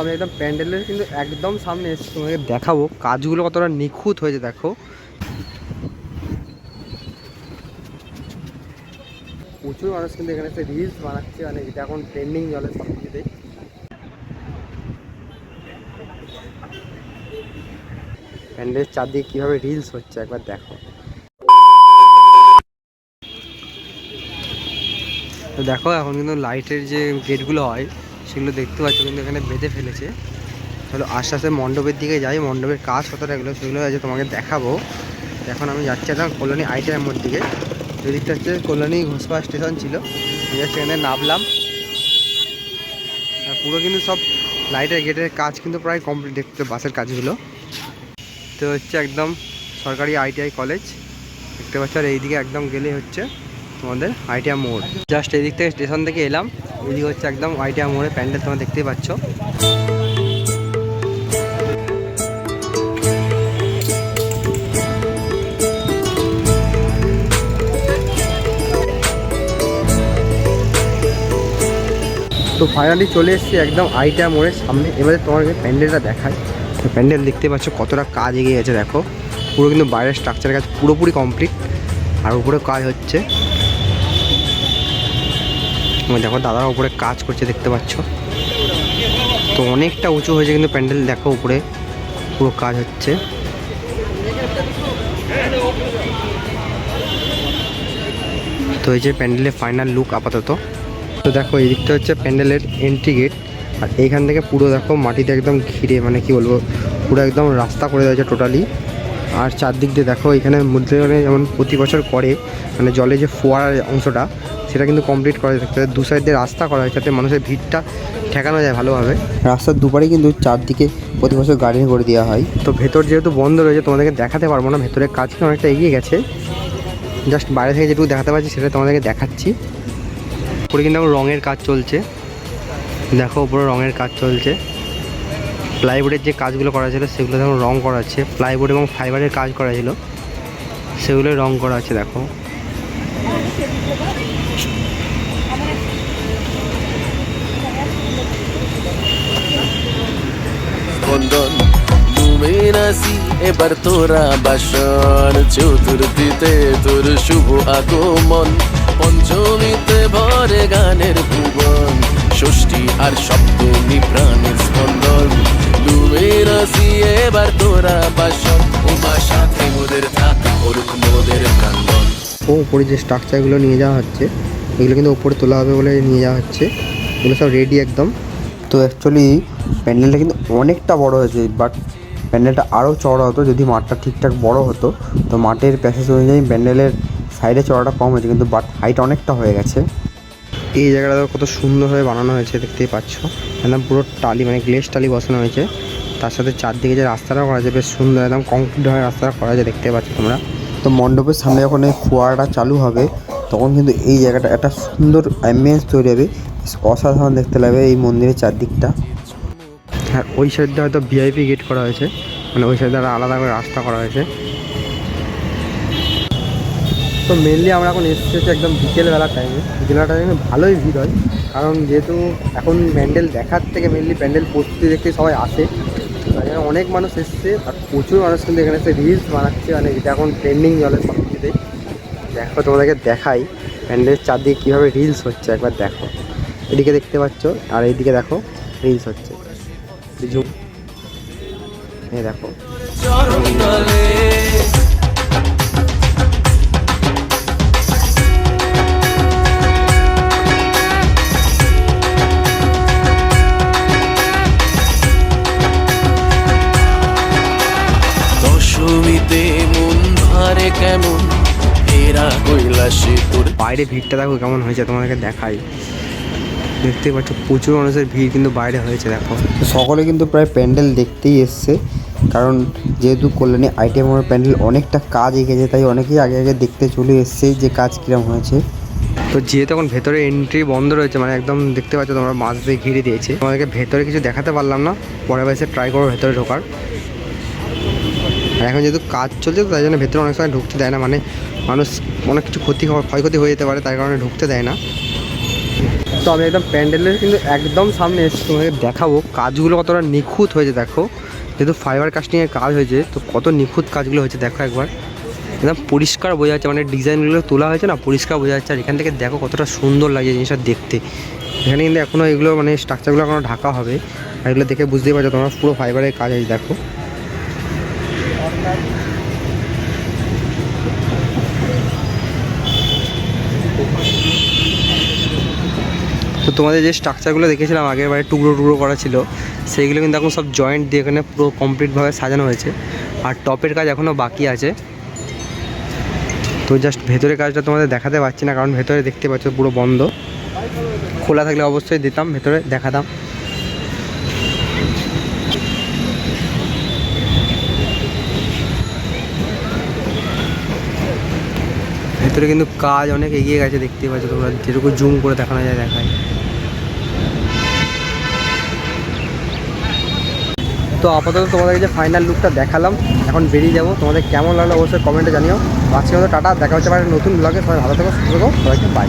আমি একদম প্যান্ডেলের কিন্তু একদম সামনে এসেছি। তোমাকে দেখাবো। কাজগুলো কতটা নিখুঁত হয়েছে, দেখো। প্রচুর মানুষ কিন্তু এখানে এসে রিলস বানাচ্ছে মানে এটা এখন ট্রেন্ডিং চলে সব কিছুতেই। প্যান্ডেলের চারদিকে কীভাবে রিলস হচ্ছে, একবার দেখো। দেখো, এখন কিন্তু লাইটের যে গেটগুলো হয় সেগুলো দেখতে পাচ্ছ, কিন্তু এখানে বেঁধে ফেলেছে। চলো আস্তে আস্তে মণ্ডপের দিকে যাই, মণ্ডপের কাজ কতটা এগুলো সেগুলো আজ তোমাকে দেখাবো। এখন আমি যাচ্ছি একদম কল্যাণী আইটিআইয়ের দিকে ওই দিকটা হচ্ছে কল্যাণী ঘোষপা স্টেশন ছিল। আমি সেখানে নামলাম। পুরো কিন্তু সব লাইটের গেটের কাজ কিন্তু প্রায় কমপ্লিট দেখতে, বাসের কাজগুলো। তো হচ্ছে একদম সরকারি আইটিআই কলেজ। দেখতে পাচ্ছ আর এইদিকে একদম গেলে হচ্ছে। তোমাদের আইটিআই মোড়। জাস্ট এদিক থেকে স্টেশন থেকে এলাম। এদিকে হচ্ছে একদম আইটিআই মোড়ে প্যান্ডেল তোমরা দেখতেই পাচ্ছ। তো ফাইনালি চলে এসেছি একদম আইটা মোড়ের সামনে। এবারে তোমাকে প্যান্ডেলটা দেখায় তো প্যান্ডেল দেখতে পাচ্ছ কতটা কাজ এগিয়ে গেছে, দেখো। পুরো কিন্তু বাইরের স্ট্রাকচারের কাজ পুরোপুরি কমপ্লিট আর উপরে কাজ হচ্ছে দেখো, দাদারা উপরে কাজ করছে, দেখতে পাচ্ছ। তো অনেকটা উঁচু হয়েছে কিন্তু প্যান্ডেল, দেখো উপরে পুরো কাজ হচ্ছে। তো এই যে প্যান্ডেলের ফাইনাল লুক আপাতত। তো দেখো, এই দিকটা হচ্ছে প্যান্ডেলের এন্ট্রি গেট আর এইখান থেকে পুরো দেখো মাটিতে একদম ঘিরে মানে কি বলব, পুরো একদম রাস্তা করে দেওয়া হয়েছে টোটালি আর চারদিক দিয়ে দেখো এখানে মধ্যে যেমন প্রতি বছর করে মানে জলে যে ফোয়ারার অংশটা সেটা কিন্তু কমপ্লিট করা দেখতে দু সাইড দিয়ে রাস্তা করা হয় যাতে মানুষের ভিড়টা ঠেকানো যায় ভালোভাবে। রাস্তার দুপারে কিন্তু চারদিকে প্রতি বছর গার্ডেন করে দেওয়া হয়। তো ভেতর যেহেতু বন্ধ রয়েছে তোমাদেরকে দেখাতে পারব না ভেতরের কাজ কিন্তু অনেকটা এগিয়ে গেছে। জাস্ট বাইরে থেকে যেটুকু দেখাতে পারছি সেটা তোমাদেরকে দেখাচ্ছি। উপরে কিন্তু রঙের কাজ চলছে। দেখো উপরে রঙের কাজ চলছে। প্লাইবোর্ডের যে কাজগুলো করা ছিল, সেগুলো এখন রং করা আছে। প্লাইবোর্ড এবং ফাইবারের কাজ করা ছিল। সেগুলো রং করা আছে, দেখো। এবার তোরা বাসন। চতুর্থীতে তোর শুভ আগমন। পঞ্চমীতে ভরে গানের ভুবন। ষষ্ঠী আর সপ্তমী এবার তোরা বাসন মোদের থাকা মোদের প্রাঙ্গন ও উপরে যে স্ট্রাকচারগুলো নিয়ে যাওয়া হচ্ছে, এগুলো কিন্তু উপরে তোলা হবে বলে নিয়ে যাওয়া হচ্ছে। এগুলো সব রেডি একদম। তো অ্যাকচুয়ালি প্যান্ডেলটা কিন্তু অনেকটা বড় হয়েছে বাট প্যান্ডেলটা আরও চড়া হতো, যদি মাঠটা ঠিকঠাক বড় হতো। তো মাঠের প্যাসেজ অনুযায়ী প্যান্ডেলের সাইডে চড়াটা কম হয়েছে, কিন্তু বাট হাইট অনেকটা হয়ে গেছে। এই জায়গাটা কত সুন্দরভাবে বানানো হয়েছে, দেখতেই পাচ্ছ। একদম পুরো টালি মানে গ্লেস টালি বসানো হয়েছে। তার সাথে চারদিকে যে রাস্তাটা করা আছে, বেশ সুন্দর একদম কংক্রিট হয়ে রাস্তাটা করা আছে, দেখতে পাচ্ছ তোমরা। তো মণ্ডপের সামনে যখন এই ফোয়ারাটা চালু হবে, তখন কিন্তু এই জায়গাটা একটা সুন্দর অ্যাম্বিয়েন্স তৈরি হবে। অসাধারণ দেখতে লাগবে এই মন্দিরের চারদিকটা। আর ওই সাইডটা হয়তো ভিআইপি গেট করা হয়েছে। মানে ওই সাইডে আলাদা করে রাস্তা করা হয়েছে। তো মেনলি আমরা এখন এসেছি হচ্ছে একদম বিকেলবেলার টাইমে বিকেলবেলা টাইমে ভালোই ভিড় হয়। কারণ যেহেতু এখন প্যান্ডেল দেখার থেকে মেনলি প্যান্ডেল প্রস্তুতি দেখতে সবাই আসে। অনেক মানুষ এসছে, আর প্রচুর মানুষ কিন্তু এখানে এসে রিলস বানাচ্ছে মানে যেটা এখন ট্রেন্ডিং চলে সব কিছুতেই দেখো তোমাদেরকে দেখাই, প্যান্ডেলের চারদিকে কীভাবে রিলস হচ্ছে, একবার দেখো। এদিকে দেখতে পাচ্ছ, আর এইদিকে দেখো রিলস হচ্ছে। দেখো। ভারে কেমন? এরা কৈলাসে তোর বাইরে ভিড়টা দেখো কেমন হয়েছে তোমাদেরকে দেখাই। দেখতেই পাচ্ছ প্রচুর মানুষের ভিড় কিন্তু বাইরে হয়েছে দেখো। তো সকলে কিন্তু প্রায় প্যান্ডেল দেখতেই এসছে কারণ যেহেতু কল্যাণী আইটেমের প্যান্ডেল অনেকটা কাজ এগিয়েছে তাই অনেকেই আগে আগে দেখতে চলে এসছে যে কাজ কীরকম হয়েছে। তো যেহেতু এখন ভেতরে এন্ট্রি বন্ধ রয়েছে মানে একদম দেখতে পাচ্ছ তোমরা মাছ দিয়ে ঘিরে দিয়েছে। তোমাদেরকে ভেতরে কিছু দেখাতে পারলাম না পরে এসে ট্রাই করো ভেতরে ঢোকার। এখন যেহেতু কাজ চলছে, তো তাই জন্য ভেতরে অনেক সময় ঢুকতে দেয় না। মানে মানুষ অনেক কিছু ক্ষতি ক্ষয়ক্ষতি হয়ে যেতে পারে তাই কারণে ঢুকতে দেয় না। তো আমি একদম প্যান্ডেলের কিন্তু একদম সামনে এসে তোমাকে দেখাবো কাজগুলো কতটা নিখুঁত হয়েছে, দেখো। যেহেতু ফাইবার কাস্টিংয়ের কাজ হয়েছে, তো কত নিখুঁত কাজগুলো হয়েছে, দেখো একবার। একদম পরিষ্কার বোঝা যাচ্ছে মানে ডিজাইনগুলো তোলা হয়েছে না, পরিষ্কার বোঝা যাচ্ছে। আর এখান থেকে দেখো কতটা সুন্দর লাগে জিনিসটা দেখতে। এখানে কিন্তু এখনও এগুলো মানে স্ট্রাকচারগুলো এখনও ঢাকা হবে। আর এগুলো দেখে বুঝতেই পারছ তোমরা পুরো ফাইবারের কাজ আছে দেখো। তোমাদের যে স্ট্রাকচারগুলো দেখেছিলাম আগের বারে টুকরো টুকরো করা ছিল, সেইগুলো কিন্তু এখন সব জয়েন্ট দিয়ে এখানে পুরো কমপ্লিটভাবে সাজানো হয়েছে। আর টপের কাজ এখনও বাকি আছে। তো জাস্ট ভেতরের কাজটা তোমাদের দেখাতে পারছি না, কারণ ভেতরে দেখতে পাচ্ছ পুরো বন্ধ। খোলা থাকলে অবশ্যই দিতাম, ভেতরে দেখাতাম। ভেতরে কিন্তু কাজ অনেক এগিয়ে গেছে, দেখতে পাচ্ছ তোমরা, যেটুকু জুম করে দেখানো যায় দেখায়। তো আপাতত তোমাদেরকে যে ফাইনাল লুকটা দেখালাম, এখন বেরিয়ে যাব। তোমাদের কেমন লাগল অবশ্যই কমেন্টে জানিও। আজকে মতো টাটা, দেখা হচ্ছে পারে নতুন ব্লগে সবাই ভালো থাকো, সুস্থ থাকো, সবাইকে বাই